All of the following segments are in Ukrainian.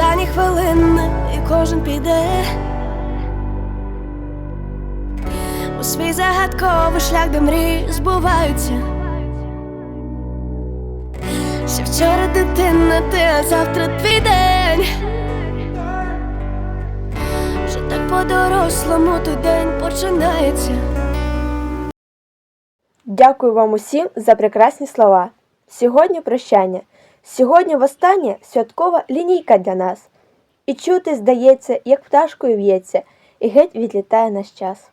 останні хвилини, і кожен піде. У свій загадковий шлях, де мрії збуваються. Ще вчора дитина, ти, а завтра твій день. Вже так по-дорослому той день починається. Дякую вам усім за прекрасні слова. Сьогодні прощання. Сьогодні востаннє святкова лінійка для нас. І чути, здається, як пташкою в'ється, і геть відлітає наш час.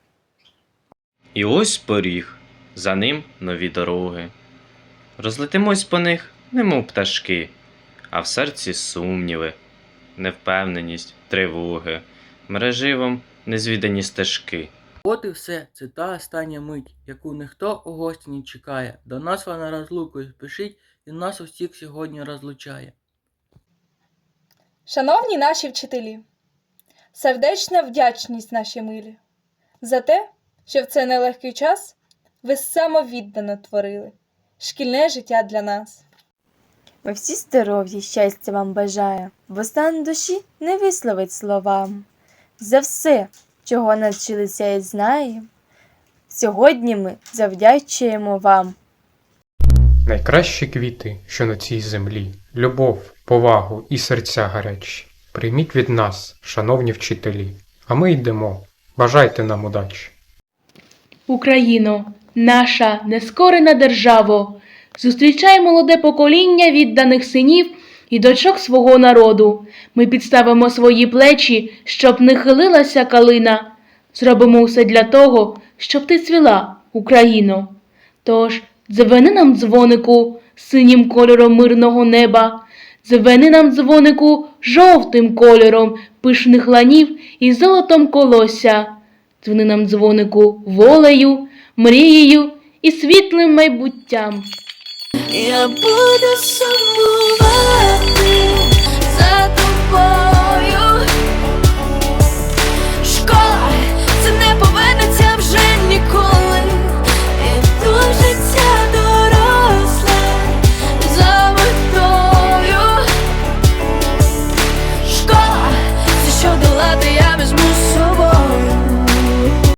І ось поріг, за ним нові дороги. Розлетимось по них, немов пташки, а в серці сумніви, невпевненість, тривоги, мереживом незвідані стежки. От і все, це та остання мить, яку ніхто у гості не чекає. До нас вона розлукою спішить і нас усіх сьогодні розлучає. Шановні наші вчителі, сердечна вдячність наші милі за те, що в цей нелегкий час ви самовіддано творили шкільне життя для нас. Ми всі здоров'я, щастя вам бажаю, бо стан душі не висловить словам. За все, чого навчилися і знаємо, сьогодні ми завдячуємо вам. Найкращі квіти, що на цій землі, любов, повагу і серця гарячі. Прийміть від нас, шановні вчителі, а ми йдемо. Бажайте нам удачі. Україно, наша нескорена державо, зустрічай молоде покоління відданих синів і дочок свого народу. Ми підставимо свої плечі, щоб не хилилася калина. Зробимо усе для того, щоб ти цвіла, Україно. Тож дзвени нам дзвонику синім кольором мирного неба, дзвени нам дзвонику жовтим кольором пишних ланів і золотом колося. Дзвони нам дзвонику волею, мрією і світлим майбуттям. Я буду сумувати.